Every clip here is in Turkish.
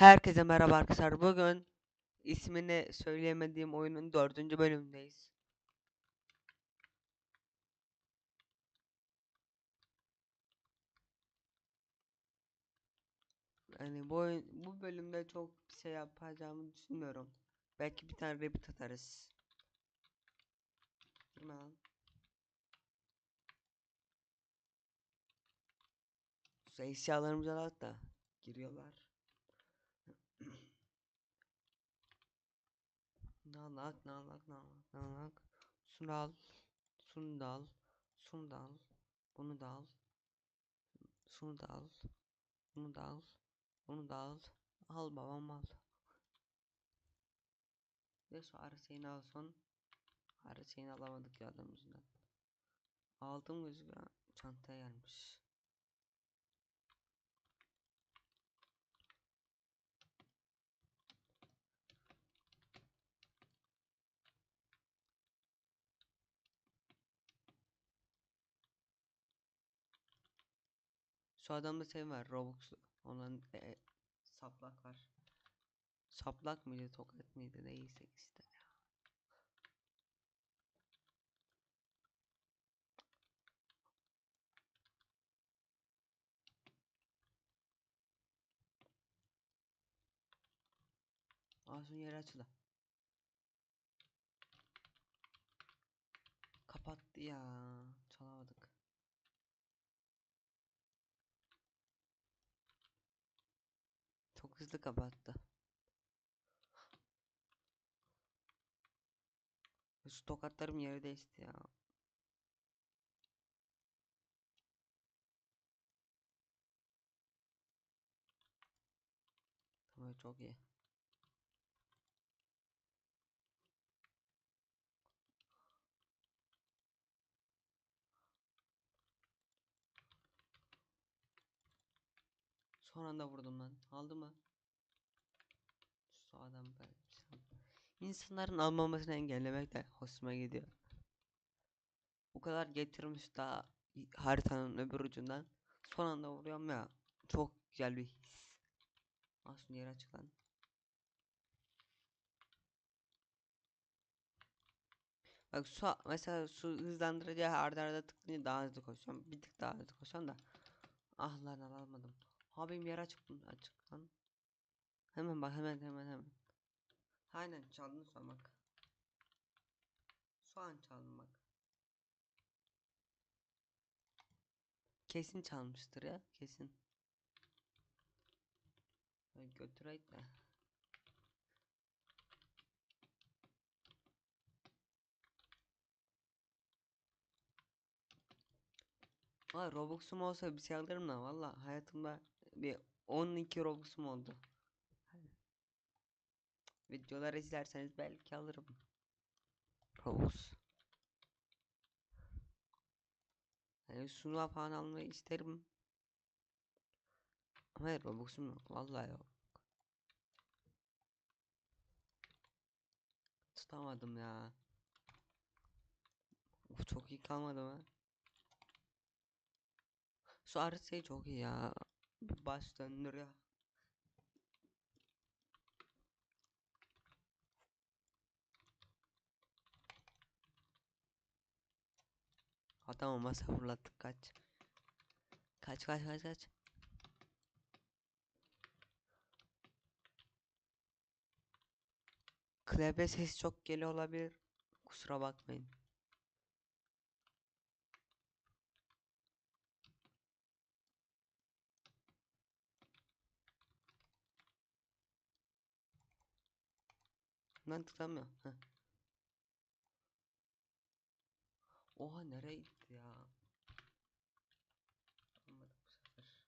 Herkese merhaba arkadaşlar. Bugün ismini söyleyemediğim oyunun dördüncü bölümündeyiz. Yani bu oyun, bu bölümde çok bir şey yapacağımı düşünmüyorum. Belki bir tane rabbit atarız. Girme lan. Şu eşyalarımızı al da giriyorlar. Nalak nalak nalak nalak. Şunu al. Şunu da al. Şunu da al. Bunu da al. Şunu da al. Bunu da al. Bunu da al. Al babam al. Ve şu arasını al son. Arasını alamadık ya adam. Aldım gözüküyor. Çantaya gelmiş. Şu adamda şey var Robux olan e, e, saplak var. Saplak mıydı tokat mıydı neyse işte ya. Ağzın yeri açıldı. Kapattı ya. Çalamadık. Çok hızlı kapattı. Şu tokatlarım yeri değişti ya. Tamam çok iyi. Son anda vurdum ben. Aldı mı? Adam böyle. İnsanların almamasını engellemek de hoşuma gidiyor. Bu kadar getirmiş daha haritanın öbür ucundan. Son anda vuruyorum ya. Çok güzel bir his. Aslında yere açık lan. Bak su mesela su hızlandırıcı arda arda tıklayınca daha hızlı koşuyorum. Bir tık daha hızlı koşuyorum da. Ah lan alamadım. Abim yer açık? Açık. Hemen bak hemen hemen hemen. Aynen çaldın şu an bak. Şu an çaldım bak. Kesin çalmıştır ya kesin. Götüreyim de. Valla Robux'um olsa bir şey alırım da valla hayatımda bir 12 Robux'um oldu. Videoları izlerseniz belki alırım. Robux. Yani şunu falan almayı isterim. Ama hayır, Robux'um yok. Vallahi yok. Tutamadım ya. Uf, çok iyi kalmadı mı? Şu RC çok iyi ya. Bir Baş döndürüyor. Adamı masa fırlattık kaç. Kaç kaç kaç kaç. Klavye sesi çok geliyor olabilir. Kusura bakmayın. Ben tıklamıyorum. Heh. Oha nereye gitti ya? Olmadı bu sefer.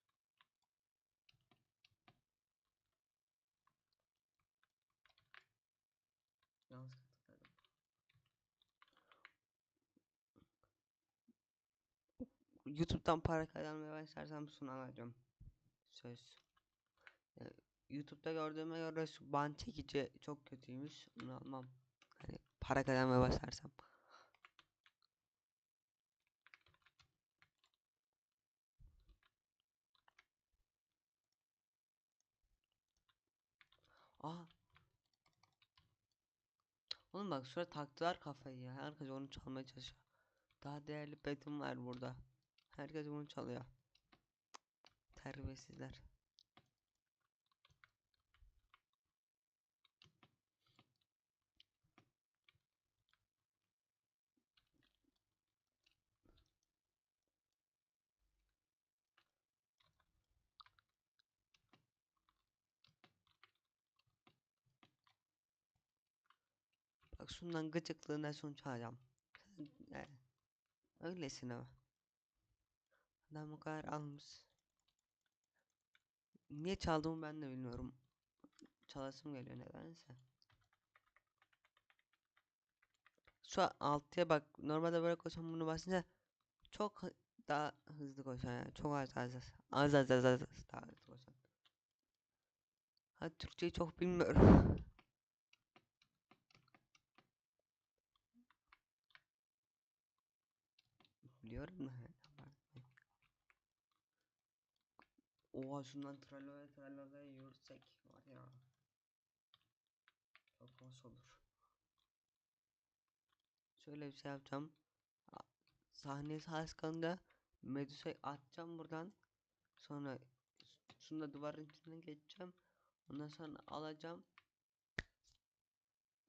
Yanlış tıkladım. YouTube'dan para kazanmaya başlarsam şunu alacağım. Söz. YouTube'da gördüğüme göre ban çekici çok kötüymüş. Onu almam. Hani para kazanmaya başlarsam. Aha. Oğlum bak şuraya taktılar kafayı ya. Herkes onu çalmaya çalışıyor. Daha değerli betim var burada. Herkes bunu çalıyor. Terbiyesizler. Bak şundan gıcıklığına sonuç alacağım. Yani, öylesine mi? Adam kadar almış. Niye çaldığımı ben de bilmiyorum. Çalasım geliyor nedense. Şu altıya bak. Normalde böyle koşan bunu basınca çok daha hızlı koşan yani. Çok az az az. Az az az az daha hızlı koşan. Ha Türkçeyi çok bilmiyorum. Biliyorum da. Oha şundan tralala tralala yürüsek var ya. Çok hoş olur. Şöyle bir şey yapacağım. A- Sahneye sağ kalınca Medusa'yı atacağım buradan. Sonra şunu da duvarın içinden geçeceğim. Ondan sonra alacağım.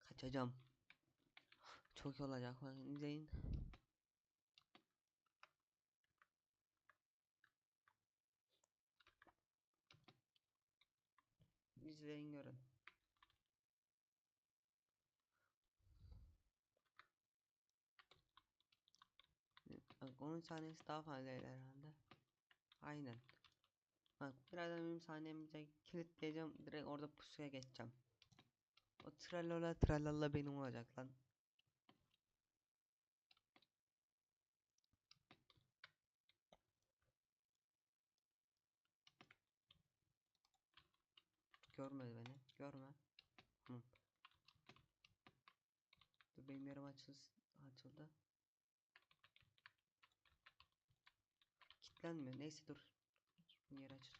Kaçacağım. Çok iyi olacak. İzleyin. İzleyin görün. Bak 10 saniyesi daha fazla herhalde. Aynen. Bak birazdan benim saniyemize kilitleyeceğim. Direkt orada pusuya geçeceğim. O tralala tralala benim olacak lan. Görmedi beni. Görme. Tamam. Dur benim yerim açıl açıldı. Kilitlenmiyor. Neyse dur. Bunun yeri açıldı.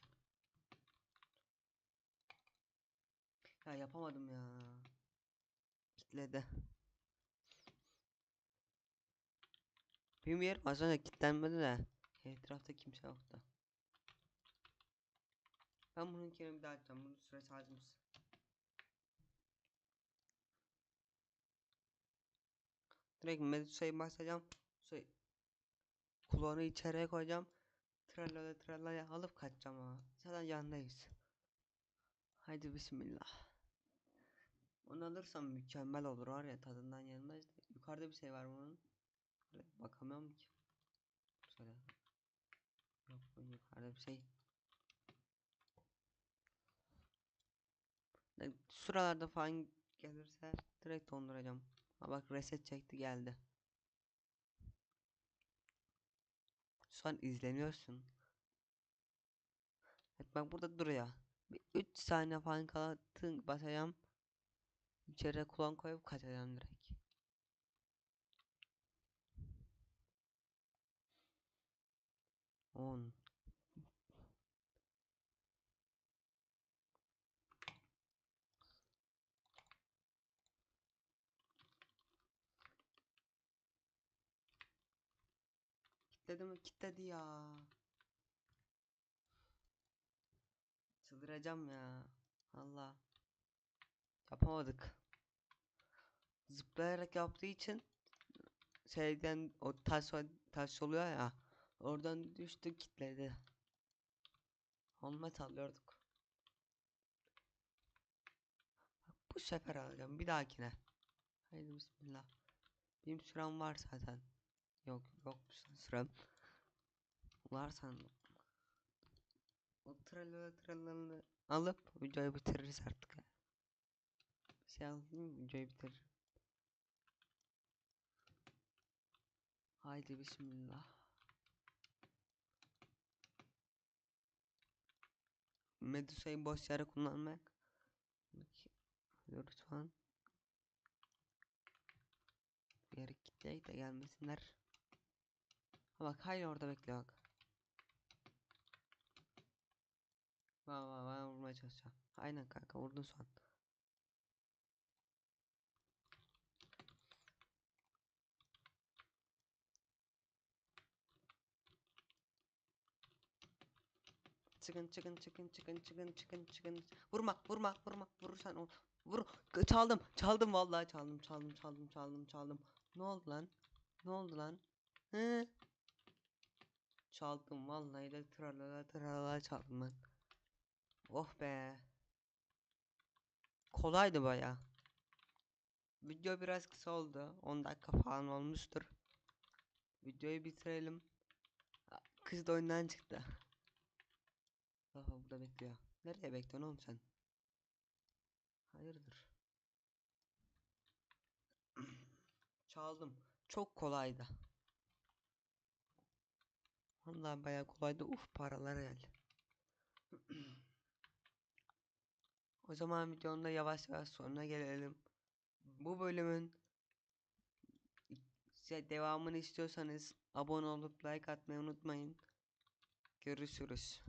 Ya yapamadım ya. Kilitledi. Benim yerim az önce kilitlenmedi de. Etrafta kimse yoktu. Ben bunun bir daha açacağım. Bunun süresi azmış. Direkt Medusa'yı basacağım. Şey, kulağını içeriye koyacağım. Trallala trallala alıp kaçacağım ama. Zaten yandayız. Haydi bismillah. Onu alırsam mükemmel olur var ya tadından yenmez. Yukarıda bir şey var bunun. Bakamıyorum ki. Şöyle. Yok bu yukarıda bir şey. Şuralarda falan gelirse direkt donduracağım. Ha bak reset çekti geldi. Şu an izleniyorsun. Evet bak burada duruyor. Bir 3 saniye falan kala tın basacağım. İçeriye kulağını koyup kaçacağım direkt. On. Kitledi mi? Kitledi ya. Çıldıracağım ya. Allah. Yapamadık. Zıplayarak yaptığı için şeyden o taş taş oluyor ya. Oradan düştü kitledi. Olmet alıyorduk. Bu sefer alacağım bir dahakine. Haydi bismillah. Benim sürem var zaten. Yok sürem. Var sandım. O tralala tralalı alıp videoyu bitiririz artık. Bir şey alayım videoyu bitiririm. Haydi bismillah. Medusa'yı boş yere kullanmak. Lütfen. Bir yere kitleyip de gelmesinler. Bak hayır orada bekle bak. Ben, ben, ben vurmaya çalışacağım. Aynen kanka vurdun son. Çıkın çıkın çıkın çıkın çıkın çıkın çıkın. Vurma vurma vurma vurursan o. Vur. Çaldım çaldım vallahi çaldım çaldım çaldım çaldım çaldım. Ne oldu lan? Ne oldu lan? Hı? Çaldım vallahi de tralala tralala çaldım ben. Oh be. Kolaydı baya. Video biraz kısa oldu. 10 dakika falan olmuştur. Videoyu bitirelim. Kız da oyundan çıktı. Aha burada bekliyor. Nereye bekliyorsun oğlum sen? Hayırdır? Çaldım. Çok kolaydı. Vallahi bayağı kolaydı. Uf paralar geldi. O zaman videonun da yavaş yavaş sonuna gelelim. Bu bölümün devamını istiyorsanız abone olup like atmayı unutmayın. Görüşürüz.